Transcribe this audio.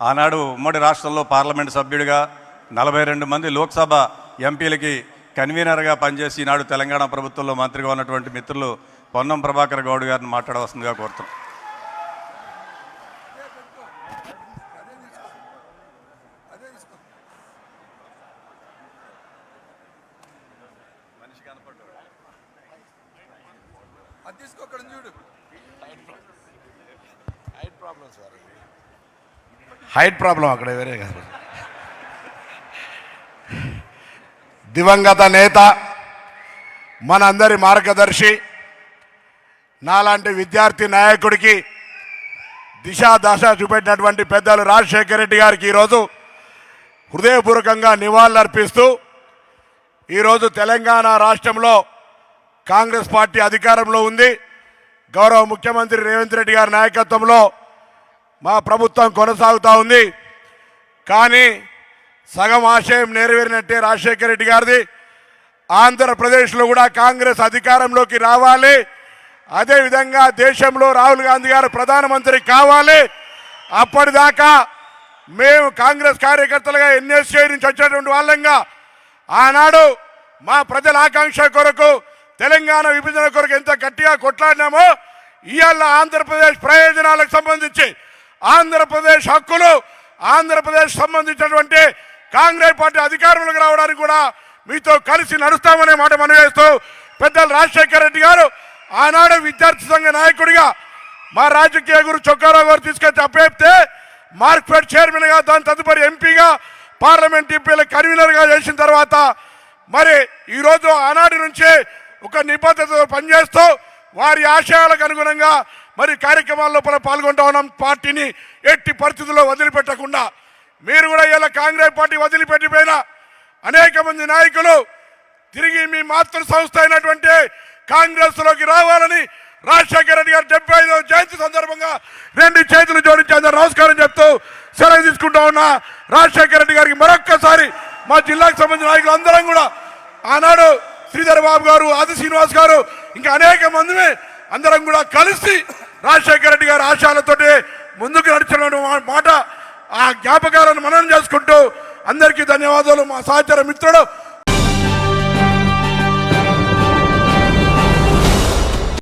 ఆనాడు ఉమ్మడి రాష్ట్రంలో పార్లమెంటు సభ్యుడిగా నలభై రెండు మంది లోక్సభ ఎంపీలకి కన్వీనర్గా పనిచేసి ఈనాడు తెలంగాణ ప్రభుత్వంలో మంత్రిగా ఉన్నటువంటి మిత్రులు పొన్నం ప్రభాకర్ గౌడ్ గారిని మాట్లాడవలసిందిగా కోరుతున్నాం. చూడు. హైట్ ప్రాబ్లం అక్కడ వేరే కాదు. దివంగత నేత మనందరి మార్గదర్శి నాలాంటి విద్యార్థి నాయకుడికి దిశా దశ చూపెట్టినటువంటి పెద్దలు రాజశేఖర రెడ్డి గారికి ఈరోజు హృదయపూర్వకంగా నివాళులర్పిస్తూ ఈరోజు తెలంగాణ రాష్ట్రంలో కాంగ్రెస్ పార్టీ అధికారంలో ఉంది. గౌరవ ముఖ్యమంత్రి రేవంత్ రెడ్డి గారి నాయకత్వంలో మా ప్రభుత్వం కొనసాగుతూ ఉంది. కానీ సగం ఆశయం నెరవేరినట్టే రాజశేఖర రెడ్డి గారిది. ఆంధ్రప్రదేశ్లో కూడా కాంగ్రెస్ అధికారంలోకి రావాలి. అదేవిధంగా దేశంలో రాహుల్ గాంధీ గారు ప్రధానమంత్రి కావాలి. అప్పటిదాకా మేము కాంగ్రెస్ కార్యకర్తలుగా ఎన్ఎస్ఏ నుంచి వచ్చేటువంటి వాళ్ళంగా ఆనాడు మా ప్రజల ఆకాంక్ష కొరకు తెలంగాణ విభజన కొరకు ఎంత గట్టిగా కొట్లాడినామో ఇవాళ ఆంధ్రప్రదేశ్ ప్రయోజనాలకు సంబంధించి ఆంధ్రప్రదేశ్ హక్కులు ఆంధ్రప్రదేశ్ సంబంధించినటువంటి కాంగ్రెస్ పార్టీ అధికారంలోకి రావడానికి కూడా మీతో కలిసి నడుస్తామనే మాట మనం చేస్తూ పెద్దలు రాజశేఖర రెడ్డి గారు ఆనాడు విద్యార్థి సంఘ నాయకుడిగా మా రాజకీయ గురు చొక్కారావు గారు తీసుకొచ్చి అప్పేపితే మార్క్ఫెడ్ చైర్మన్గా దాని తదుపరి ఎంపీగా పార్లమెంట్ ఎంపీల కన్వీనర్గా చేసిన తర్వాత మరి ఈరోజు ఆనాటి నుంచే ఒక నిబద్ధతతో పనిచేస్తూ వారి ఆశయాలకు అనుగుణంగా మరి కార్యక్రమాల్లో కూడా పాల్గొంటా ఉన్నాం. పార్టీని ఎట్టి పరిస్థితుల్లో వదిలిపెట్టకుండా మీరు కూడా ఇలా కాంగ్రెస్ పార్టీ వదిలిపెట్టిపోయిన అనేక మంది నాయకులు తిరిగి మీ మాతృ సంస్థ అయినటువంటి కాంగ్రెస్లోకి రావాలని రాజశేఖర రెడ్డి గారు డెబ్బై ఐదవ జయంతి సందర్భంగా రెండు చేతులు జోడించి అందరూ నమస్కారం చెప్తూ సెలవు తీసుకుంటా ఉన్నా. రాజశేఖర రెడ్డి గారికి మరొక్కసారి మా జిల్లాకు సంబంధించిన నాయకులు అందరం కూడా ఆనాడు శ్రీధర్ బాబు గారు ఆది శ్రీనివాస్ గారు ఇంకా అనేక మందిని అందరం కూడా కలిసి రాజశేఖర రెడ్డి గారి ఆశయాలతోటి ముందుకు నడిచిన మాట ఆ జ్ఞాపకాలను మనం చేసుకుంటూ అందరికీ ధన్యవాదాలు. మా సహచర మిత్రుడు